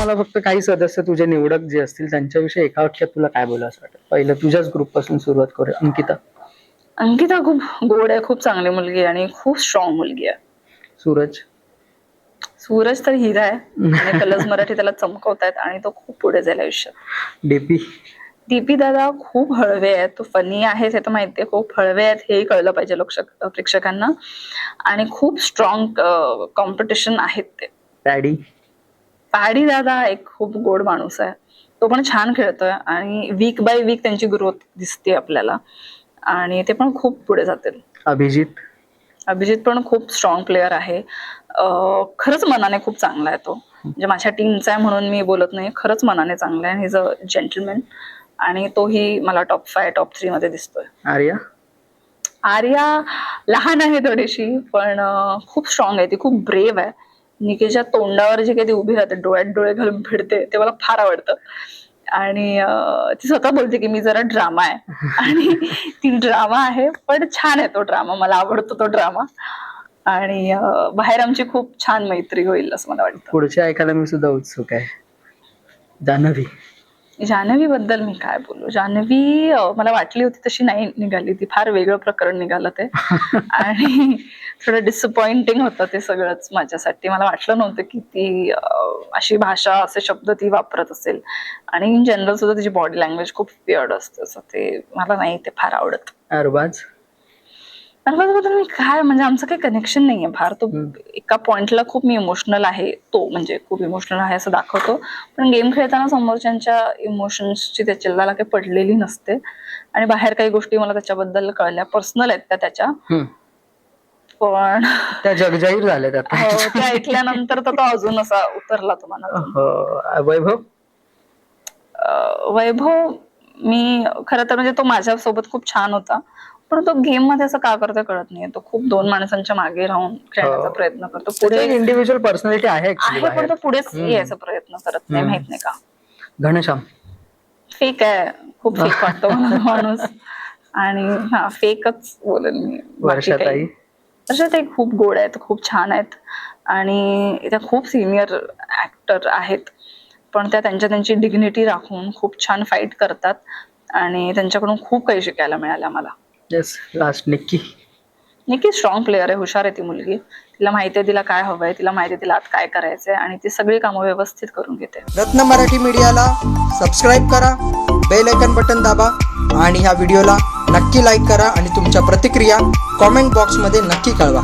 मला फक्त काही सदस्य तुझे निवडक जे असतील त्यांच्याविषयी एका वाक्यात तुला काय बोला असं वाटतं? पहिलं तुझ्याच ग्रुपपासून सुरुवात करूया. अंकिता. अंकिता खूप गोड आहे खूप चांगली मुलगी आहे आणि खूप स्ट्रॉंग मुलगी आहे. सूरज. सूरज तर हिरा आहे. कलर्स मराठी त्याला चमकवतायत आणि तो खूप पुढे जाईल आयुष्यात. डीपी. दीपी दादा खूप हळवे आहेत. तो फनी आहे हे तर माहितीये. खूप हळवे आहेत. हेही कळलं पाहिजे लोकशक प्रेक्षकांना. आणि खूप स्ट्रॉंग कॉम्पिटिशन आहेत ते. डॅडी पहाडी दादा एक खूप गोड माणूस आहे. तो पण छान खेळतोय आणि वीक बाय वीक त्यांची ग्रोथ दिसते आपल्याला. आणि ते पण खूप पुढे जातील. अभिजित? अभिजित पण खूप स्ट्रॉंग प्लेअर आहे. खरंच मनाने खूप चांगला आहे तो. म्हणजे माझ्या टीमचा आहे म्हणून मी बोलत नाही. खरंच मनाने चांगला आहे. हिज अ जेंटलमॅन आणि तोही मला टॉप फाय टॉप थ्री मध्ये दिसतोय. आर्या? आर्या लहान आहे थोडीशी पण खूप स्ट्रॉंग आहे. ती खूप ब्रेव आहे. निकेच्या तोंडावर जी काही उभी राहते डोळ्यात डोळे घालून भिडते ते मला फार आवडतं. आणि ती स्वतः बोलते की मी जरा ड्रामा आहे. आणि ती ड्रामा आहे पण छान आहे तो ड्रामा मला आवडतो तो ड्रामा. आणि बाहेर आमची खूप छान मैत्री होईल असं मला वाटतं. पुढचे ऐकायला मी सुद्धा उत्सुक आहे. जान्हवी जान्हवी बद्दल मी काय बोलू? जान्हवी मला वाटली होती तशी नाही निघाली. ती फार वेगळं प्रकरण निघालं ते. आणि थोडं डिसअपॉइंटिंग होतं ते सगळंच माझ्यासाठी. मला वाटलं नव्हतं की ती अशी भाषा असे शब्द ती वापरत असेल. आणि इन जनरल सुद्धा तिची बॉडी लँग्वेज खूप पिअर्ड असते. असं ते मला नाही ते फार आवडत. अरबाज? मी काय म्हणजे आमचं काही कनेक्शन नाहीये फार. तो एका पॉइंटला खूप मी इमोशनल आहे तो म्हणजे खूप इमोशनल आहे असं दाखवतो. पण गेम खेळताना समोरच्यांच्या इमोशन्सची त्याच्याला काही पडलेली नसते. आणि बाहेर काही गोष्टी मला त्याच्याबद्दल कळल्या. पर्सनल आहेत त्या त्याच्या. पण त्या जगजाहीर झाल्यात आता. हो, ते ऐकल्यानंतर तर तो अजून असा उतरला तो मनात हो. वैभव? वैभव मी खरं तर म्हणजे तो माझ्यासोबत खूप छान होता. पण तो गेममध्ये असं का करतोय कळत नाही तो खूप दोन माणसांच्या मागे राहून खेळण्याचा हो. प्रयत्न करतो. पुढे पुढे इंडिव्हिज्युअल पर्सनॅलिटी आहे पण. तो पुढेच हम्म. यायचा प्रयत्न करत नाही. माहीत नाही का. घनश्याम. फेक आहे. खूप फेक वाटतो मला तो माणूस. आणि हा फेकच बोलेल मी. वर्षाताई. वर्षाताई खूप गोड आहेत खूप छान आहेत. आणि त्या खूप सिनियर ऍक्टर आहेत. पण त्या त्यांच्या त्यांची डिग्निटी राखून खूप छान फाईट करतात. आणि त्यांच्याकडून खूप काही शिकायला मिळालं मला. Yes last Nikki Nikki strong player आहे हुशार आहे ती मुलगी. तिला माहिती आहे तिला काय हवंय तिला माहिती आहे तिला आत काय करायचंय आणि ती सगळी कामं व्यवस्थित करून घेते. रत्न मराठी मीडियाला सबस्क्राईब करा बेल आयकन बटन दाबा आणि ह्या व्हिडिओला नक्की लाईक करा आणि तुमच्या प्रतिक्रिया कॉमेंट बॉक्समध्ये नक्की कळवा.